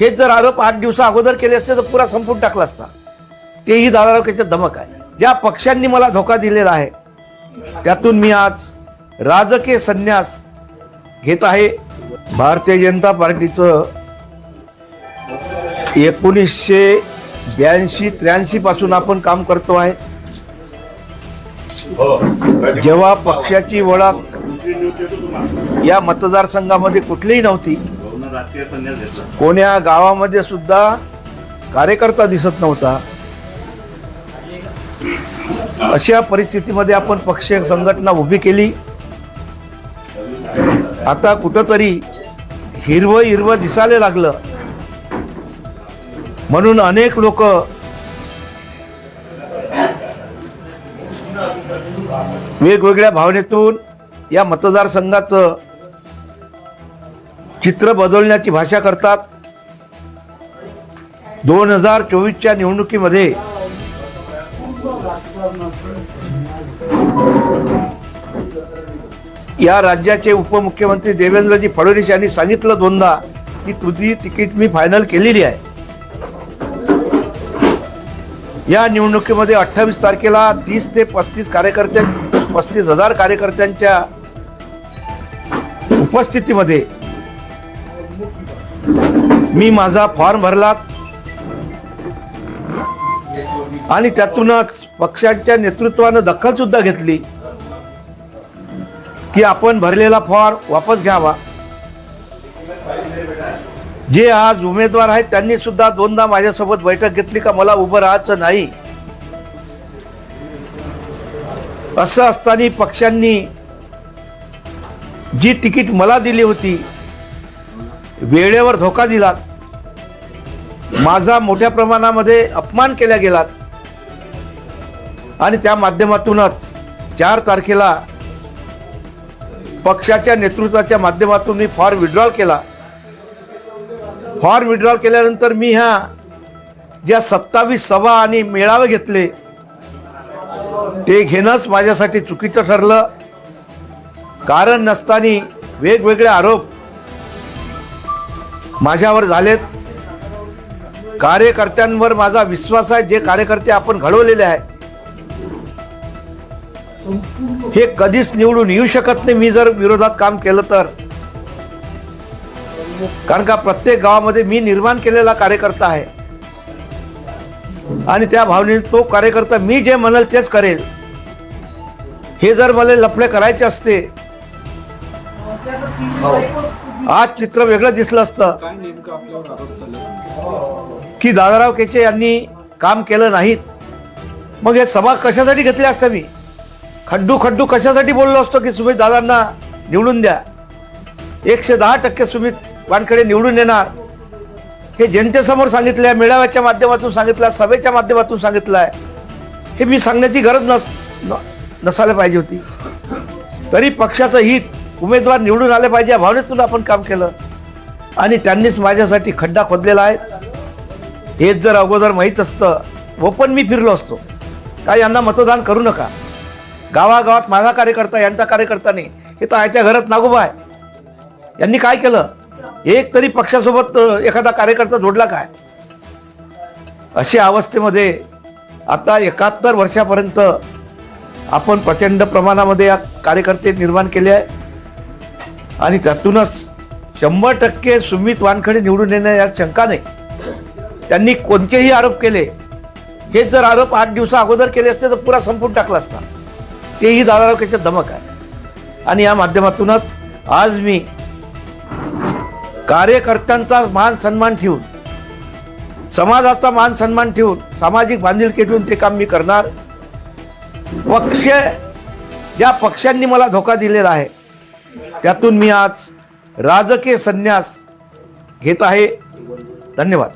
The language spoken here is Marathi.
हेच जर आरोप आठ दिवसा अगोदर केले असते तर पुरा संपून टाकला असता. तेही दादाराव धमक आहे. ज्या पक्षांनी मला धोका दिलेला आहे त्यातून मी आज राजकीय संन्यास घेत आहे. भारतीय जनता पार्टीचं एकोणीसशे ब्याऐंशी त्र्याऐंशी पासून आपण काम करतो आहे. जेव्हा पक्षाची ओळख या मतदारसंघामध्ये कुठलीही नव्हती राजकीय संन्यास घेतला. कोण्या गावामध्ये सुद्धा कार्यकर्ता दिसत नव्हता? अशा परिस्थितीमध्ये आपण पक्ष संघटना उभी केली. आता कुठंतरी हिरवं हिरवं दिसायला लागलं. म्हणून अनेक लोक वेगवेगळ्या भावनेतून या मतदारसंघाचं चित्र बदलण्याची भाषा करतात. दोन हजार चोवीसच्या निवडणुकीमध्ये या राज्याचे उपमुख्यमंत्री देवेंद्रजी फडणवीस यांनी सांगितलं दोनदा की तुझी तिकीट मी फायनल केलेली आहे. या निवडणुकीमध्ये अठ्ठावीस तारखेला तीस ते पस्तीस कार्यकर्त्या पस्तीस हजार कार्यकर्त्यांच्या उपस्थितीमध्ये मी माझा फॉर्म भरला आणि त्यातूनच पक्षाच्या नेतृत्वानं दखल सुद्धा घेतली की आपण भरलेला फॉर्म वापस घ्यावा. जे आज उमेदवार आहेत त्यांनी सुद्धा दोनदा माझ्यासोबत बैठक घेतली का मला उभं राहायचं नाही. असं असताना पक्षांनी जी तिकीट मला दिली होती वेळेवर धोका दिला माझा मोठ्या प्रमाणामध्ये अपमान केला गेला आणि त्या माध्यमातूनच चार तारखेला पक्षाच्या नेतृत्वाच्या माध्यमातून मी फॉर्म विड्रॉल केला. फॉर्म विड्रॉल केल्यानंतर मी ह्या ज्या सत्तावीस सभा आणि मेळावे घेतले ते घेणंच माझ्यासाठी चुकीचं ठरलं. कारण नसताना वेगवेगळे आरोप माझ्यावर झालेत. कार्यकर्त्यांवर माझा विश्वास आहे जे कार्यकर्ते आपण घडवलेले आहे. हे कधीच निवडून येऊ शकत नाही. मी जर विरोधात काम केलं तर. कारण का प्रत्येक गावामध्ये मी निर्माण केलेला कार्यकर्ता आहे. आणि त्या भावनेने तो कार्यकर्ता मी जे म्हणेल तेच करेल. हे जर मला लफडे करायचे असते. हो. आज चित्र वेगळं दिसलं असतं. की दादाराव केचे यांनी काम केलं नाहीत. मग हे सभा कशासाठी घेतल्या असत्या मी? खड्डू खड्डू कशासाठी बोललो असतो की सुमित दादांना निवडून द्या? एकशे दहा टक्के सुमित वानकडे निवडून येणार. हे जनतेसमोर सांगितलं आहे मेळाव्याच्या माध्यमातून सांगितलं आहे सभेच्या माध्यमातून सांगितलं आहे हे मी सांगण्याची गरज नस नसायला पाहिजे होती. तरी पक्षाचं हित उमेदवार निवडून आले पाहिजे या भावनेतून आपण काम केलं. आणि त्यांनीच माझ्यासाठी खड्डा खोदलेला आहे. हेच जर अगोदर माहीत असतं ओपन मी फिरलो असतो. काय यांना मतदान करू नका. गावागावात माझा कार्यकर्ता यांचा कार्यकर्ता नाही. हे तर आयत्या घरात नागोबा आहे. यांनी काय केलं? एक तरी पक्षासोबत एखादा कार्यकर्ता जोडला काय? अशा अवस्थेमध्ये आता एकाहत्तर वर्षापर्यंत आपण प्रचंड प्रमाणामध्ये या कार्यकर्ते निर्माण केले आहे. आणि त्यातूनच शंभर टक्के सुमित वानखडे निवडून येणं यात शंका नाही. त्यांनी कोणतेही आरोप केले हे जर आरोप आठ दिवसा अगोदर केले असते तर पुरा संपून टाकला असता. तेही दादाराव धमक आहे. आणि या माध्यमातूनच आज मी कार्यकर्त्यांचा मान सन्मान ठेवून समाजाचा मान सन्मान ठेवून सामाजिक बांधिलकी ठेवून ते काम मी करणार. पक्ष ज्या पक्षांनी मला धोका दिलेला आहे त्यातून मी आज राजकीय संन्यास घेत आहे. धन्यवाद.